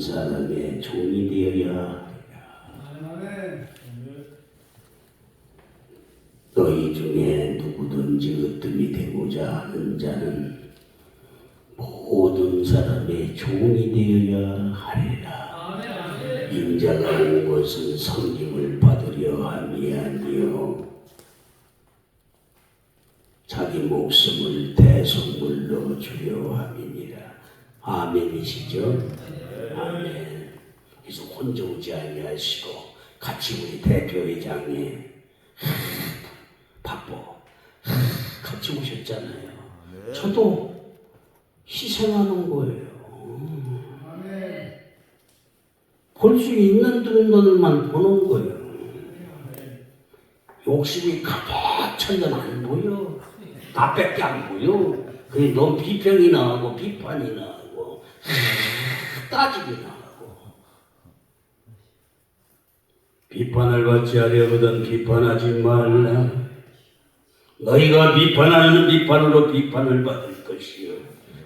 사람의 종이 되어야. 너희 중에 누구든지 으뜸이 되고자 하는 자는 모든 사람의 종이 되어야 하리라. 인자가 온 것은 섬김을 받으려 함이 아니요 자기 목숨을 대속물로 주려 함이니라. 아멘이시죠? 아멘. 그래서 혼자 오지 아니하시고 같이 우리 대표회장이 바빠 같이 오셨잖아요. 저도 희생하는 거예요. 볼 수 있는 돈들만 보는 거예요. 욕심이 가득 찬건 안 보여. 나밖에 안 보여. 그래 너 비평이 나하고 비판이 나하고 따지기 나 하고 비판을 받지 하려거든 비판하지 말라. 너희가 비판하는 비판으로 비판을 받을 것이요.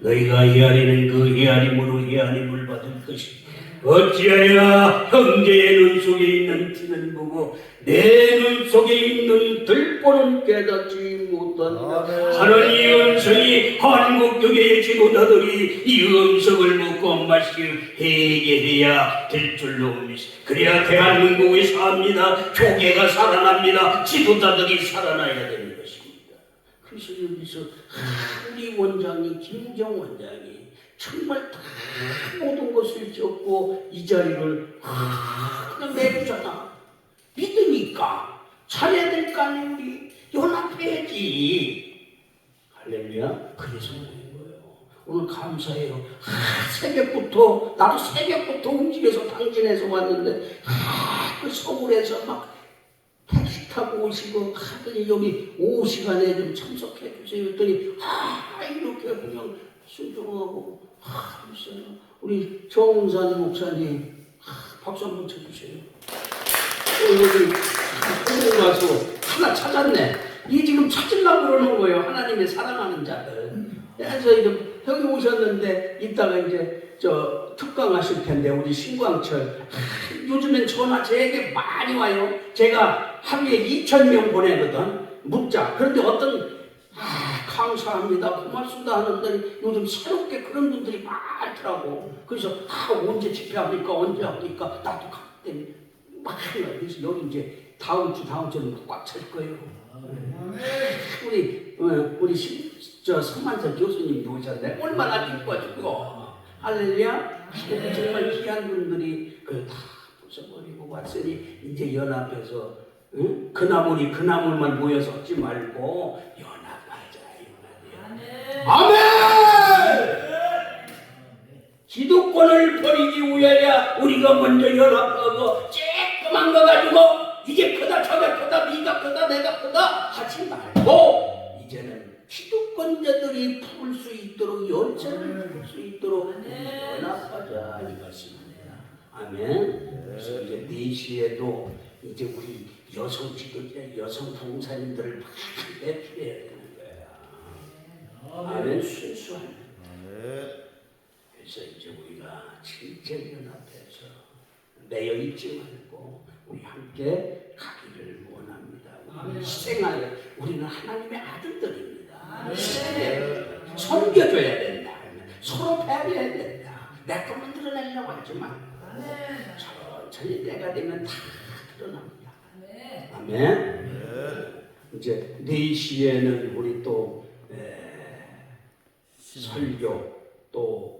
너희가 헤아리는 그 헤아림으로 헤아림을 받을 것이요. 어찌하여 형제의 눈 속에 있는 티는 보고 내 눈 속에 있는 들보는 깨닫지 못하니라. 하나님의 음성이 한국교회의 지도자들이 이 음성을 묻고 마시고 회개해야 될 줄로 믿습니다. 그래야 대한민국이 삽니다. 교회가 살아납니다. 지도자들이 살아나야 되는 것입니다. 그래서 여기서 하, 우리 원장이 김정 원장이 정말 다 모든 것을 적고 이 자리를 하, 그냥 내주잖아. 믿으니까 잘해야 될 거 아니에요 우리 연합해야지. 할렐루야. 그래서 모인 거예요. 오늘 감사해요. 하, 새벽부터 나도 새벽부터 움직여서 당진에서 왔는데 하, 그 서울에서 막 택시 타고 오시고 하더니 여기 오후 시간에 좀 참석해 주세요 했더니 아 이렇게 그냥 순종하고 아 우리 정은산 목사님 아, 박수 한번 쳐주세요 또 여기 한국 가서 하나 찾았네 이 지금 찾으려고 그러는 거예요 하나님의 사랑하는 자들 그래서 이제 형이 오셨는데 이따가 이제 저 특강하실 텐데 우리 신광철 요즘엔 전화 제게 많이 와요. 제가 하루에 2천 명 보내거든. 묻자. 그런데 어떤 아, 감사합니다. 고맙습니다 하는데 요즘 새롭게 그런 분들이 많더라고. 그래서 아, 언제 집회합니까? 언제 합니까? 나도 갔더니 막 해요. 그래서 여기 이제 다음 주 다음 주는 꽉 찰 거예요. 우리 어, 우리 신, 저 서만석 교수님도 오셨네. 얼마나 기뻐지고 할렐루야. 정말 귀한 분들이 그다 부숴버리고 왔으니 이제 연합해서 응? 그 나물이 그 나물만 모여서 얻지 말고 연합하자 이 말이야. 아멘. 기득권을 버리기 우리가 먼저 연합하고 쬐끄만 거 가지고 이게 크다 저게 크다 네가 크다 내가 크다 하지 말고 이제는 기득권자들이 풀 수 있도록 열쇠를 풀 수 있도록 연합하자 이것입니다. 아멘. 그래서 이제 4시에도 이제 우리 여성 지도자 여성 봉사님들을 막 배출해야 되는 거야. 아멘. 순수한. 그래서 이제 우리가 진짜 연합해서 매여 있지 말고 우리 함께 가기를 원합니다. 우리 희생하여 우리는 하나님의 아들들입니다. 희생해 섬겨줘야 된다. 서로 배려해야 된다. 내 것만 드러내려고 하지 마. 천천히 때가 되면 다 드러납니다. 아멘. 이제 4시에는 우리 또 에, 설교 또